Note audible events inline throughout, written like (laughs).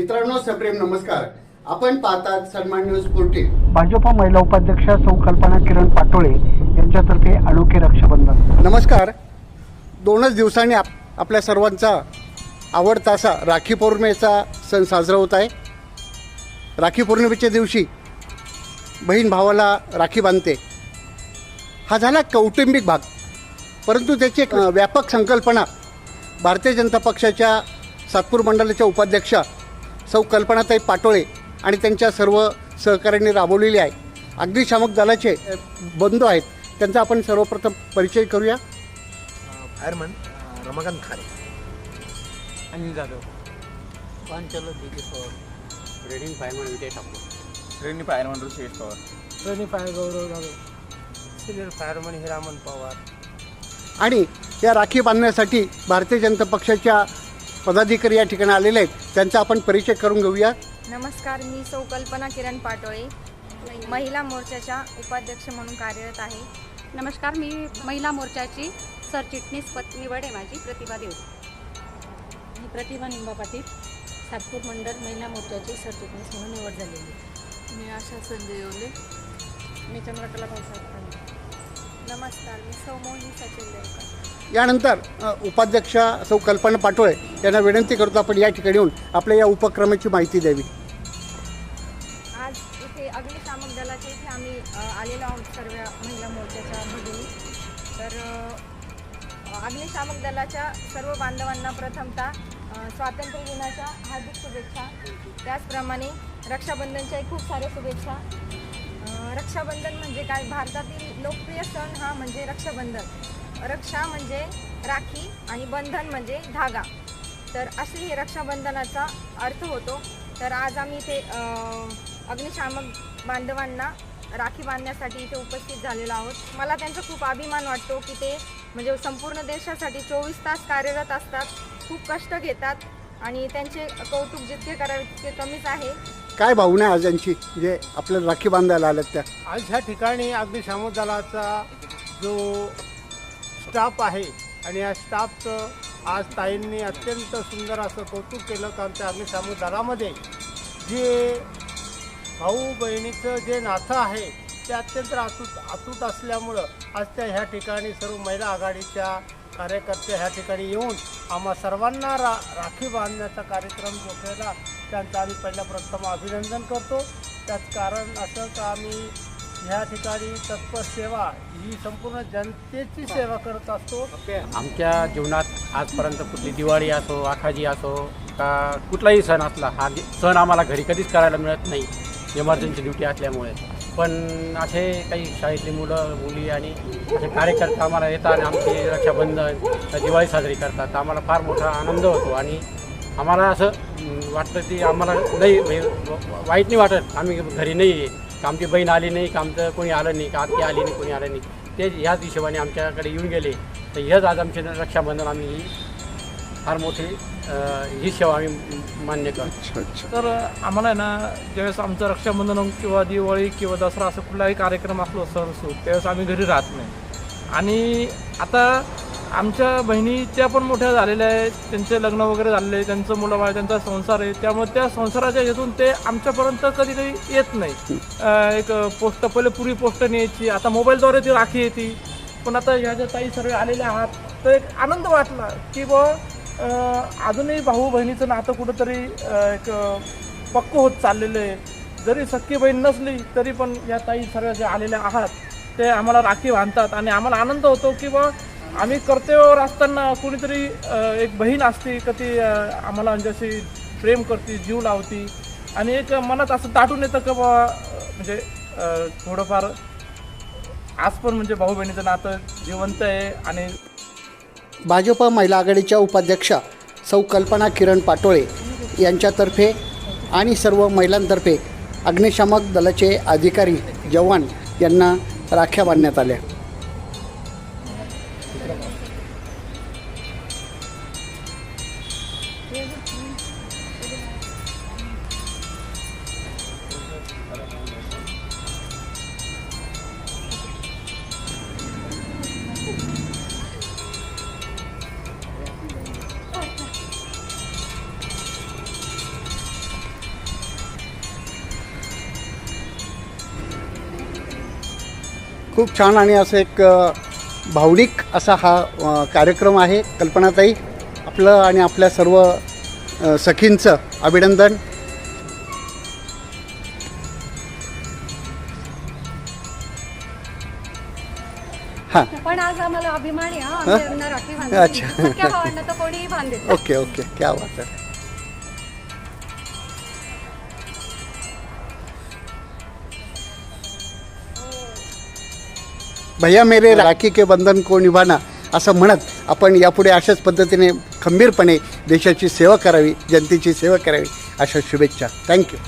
मित्रांनो सप्रेम नमस्कार. आपण पाहतात सन्मान न्यूज फोर्टीन भाजपा महिला उपाध्यक्ष सौ कल्पना किरण पाटोळे यांच्यातर्फे अनोखे रक्षाबंधन. नमस्कार. दोनच दिवसांनी आप आपल्या सर्वांचा आवडता असा राखी पौर्णिमेचा सण साजरा होत आहे. राखी पौर्णिमेच्या दिवशी बहीण भावाला राखी बांधते. हा झाला कौटुंबिक भाग. परंतु त्याची एक व्यापक संकल्पना भारतीय जनता पक्षाच्या सातपूर मंडळाच्या उपाध्यक्षा सौ कल्पनाताई पाटोळे आणि त्यांच्या सर्व सहकाऱ्यांनी राबवलेली आहे. अग्निशामक दलाचे बंधू आहेत. त्यांचा आपण सर्वप्रथम परिचय करूया. Fireman Ramakant Khare. Anil Jadhav. Panchal Dige Pawar. Leading fireman Vijay Thakur. श्रेणी फायरमन ऋषेश पवार. श्रेणी fire Gaurav Jadhav. Senior fireman Hiraman Pawar. आणि या राखी बांधण्यासाठी भारतीय जनता पक्षाच्या पदाधिकारी या ठिकाणी आलेले आहेत. त्यांचा आपण परिचय करून घेऊया. नमस्कार मी सौ कल्पना किरण पाटोळे महिला मोर्चाच्या उपाध्यक्ष म्हणून कार्यरत आहे. नमस्कार मी महिला मोर्चाची सरचिटणीस पद निवड आहे माझी प्रतिभा देव मी प्रतिभा निंबा पाटील सातपूर मंडळ महिला मोर्चाची सरचिटणीस म्हणून निवड झालेली आहे. मी आशा संजय ओले. मी चंद्रकला भाऊसाहेब नमस्कार मी सौ मोहिनी सचिन देवकर. यानंतर उपाध्यक्ष उपाध्यक्षा सौ कल्पना पाटोळे यांना विनंती करतो आपण या ठिकाणी येऊन आपल्या या उपक्रमाची माहिती द्यावी. आज इथे अग्निशामक दलाच्या इथे आम्ही आलेलो आहोत सर्व महिला मोर्चाच्या भगिनी. तर अग्निशामक दलाच्या सर्व बांधवांना प्रथमतः स्वातंत्र्य दिनाच्या हार्दिक शुभेच्छा. त्याचप्रमाणे रक्षाबंधनच्याही खूप साऱ्या शुभेच्छा. रक्षाबंधन म्हणजे काय? भारतातील लोकप्रिय सण हा म्हणजे रक्षाबंधन. रक्षा म्हणजे राखी आणि बंधन म्हणजे धागा. तर असे हे रक्षाबंधनाचा अर्थ होतो. तर आज आम्ही इथे अग्निशामक बांधवांना राखी बांधण्यासाठी इथे उपस्थित झालेलो आहोत. मला त्यांचा खूप अभिमान वाटतो की ते म्हणजे संपूर्ण देशासाठी चोवीस तास कार्यरत असतात खूप कष्ट घेतात आणि त्यांचे कौतुक जितके करावे तितके कमीच आहे. काय भावना आहे आज यांची? जे आपल्याला राखी बांधायला आल्यात त्या. आज ह्या ठिकाणी अग्निशामक दलाचा जो स्टाफ आहे आणि या स्टाफचं आज ताईंनी अत्यंत सुंदर असं कौतुक केलं कारण त्या अग्निशामक दलामध्ये. जे भाऊ बहिणीचं जे नातं आहे ते अत्यंत अतूट अतूट असल्यामुळं आज त्या ह्या ठिकाणी सर्व महिला आघाडीच्या कार्यकर्ते ह्या ठिकाणी येऊन आम्हा सर्वांना रा राखी बांधण्याचा कार्यक्रम जो केला त्यांचं आम्ही पहिल्या प्रथम अभिनंदन करतो. त्याच कारण असं का आम्ही या ठिकाणी तत्पर सेवा ही संपूर्ण जनतेची सेवा करत असतो. आमच्या जीवनात आजपर्यंत कुठली दिवाळी असो आखाजी असो का कुठलाही सण असला हा सण आम्हाला घरी कधीच करायला मिळत नाही इमर्जन्सी ड्युटी असल्यामुळे. पण असे काही शाळेतली मुलं मुली आणि असे कार्यकर्ते आम्हाला येतात आणि आमची रक्षाबंधन दिवाळी साजरी करतात. आम्हाला फार मोठा आनंद होतो आणि आम्हाला असं वाटतं की आम्हाला नाही म्हणजे वाईट नाही वाटत. आम्ही घरी नाही आहे का आमची बहीण आली नाही का आमचं कोणी आलं नाही का आत्ती आली नाही कोणी आलं नाही. ते ह्याच हिशोबाने आमच्याकडे येऊन गेले. तर हेच आज आमचे रक्षाबंधन आम्ही ही फार मोठी ही सेवा आम्ही मान्य करतो. तर आम्हाला आहे ना ज्यावेळेस आमचं रक्षाबंधन किंवा दिवाळी किंवा दसरा असं कुठलाही कार्यक्रम असलो सण सूट त्यावेळेस आम्ही घरी राहत नाही. आणि आता आमच्या बहिणी त्या पण मोठ्या झालेल्या आहेत. त्यांचे लग्न वगैरे झालेले आहे त्यांचं मुलं बाळ त्यांचा संसार आहे. त्यामुळे त्या संसाराच्या हेतून ते आमच्यापर्यंत कधी कधी येत नाही. एक पोस्ट पहिले पूर्वी पोस्ट न्यायची आता मोबाईलद्वारे ती राखी येते. पण आता ह्या ज्या ताई सर्व आलेल्या आहात तर एक आनंद वाटला की बुवा अजूनही भाऊ बहिणीचं नातं कुठंतरी एक पक्क होत चाललेलं आहे. जरी सख्खी बहीण नसली तरी पण या ताई सर्व ज्या आलेल्या आहात ते आम्हाला राखी बांधतात आणि आम्हाला आनंद होतो की बा आम्ही कर्तव्यावर असताना कुणीतरी एक बहीण असते का ती आम्हाला आमच्याशी प्रेम करते जीव लावती आणि एक मनात असं दाटून येतं का बा म्हणजे थोडंफार आज पण म्हणजे भाऊ बहिणीचं नातं जिवंत आहे आणि भाजप महिला आघाडीच्या उपाध्यक्षा सौ कल्पना किरण पाटोळे यांच्यातर्फे आणि सर्व महिलांतर्फे अग्निशामक दलाचे अधिकारी जवान यांना राख्या बांधण्यात आल्या. खूप छान आणि असं एक भावनिक असा हा कार्यक्रम आहे. कल्पनाताई आपलं आणि आपल्या सर्व सखींचं अभिनंदन. हां. पण आज आम्हाला अभिमान आहे अच्छा. (laughs) Okay okay. क्या बात है भैया मेरे राखी के बंधन को निभाना असं म्हणत आपण यापुढे अशाच पद्धतीने खंबीरपणे देशाची सेवा करावी जनतेची सेवा करावी अशा शुभेच्छा. थँक्यू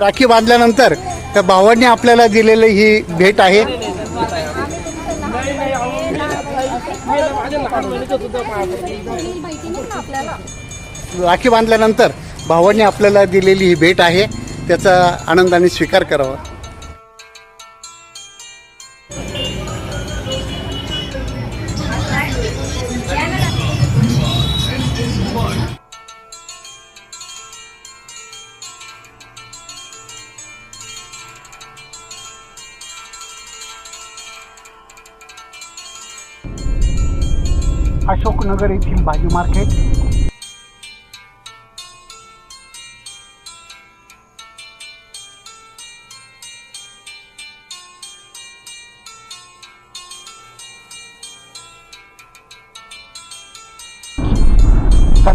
राखी बांधल्यानंतर त्या भावांनी आपल्याला दिलेली ही भेट आहे. राखी बांधल्यानंतर भावांनी आपल्याला दिलेली ही भेट आहे त्याचा आनंदाने स्वीकार करावा. अशोकनगर येथील भाजी मार्केट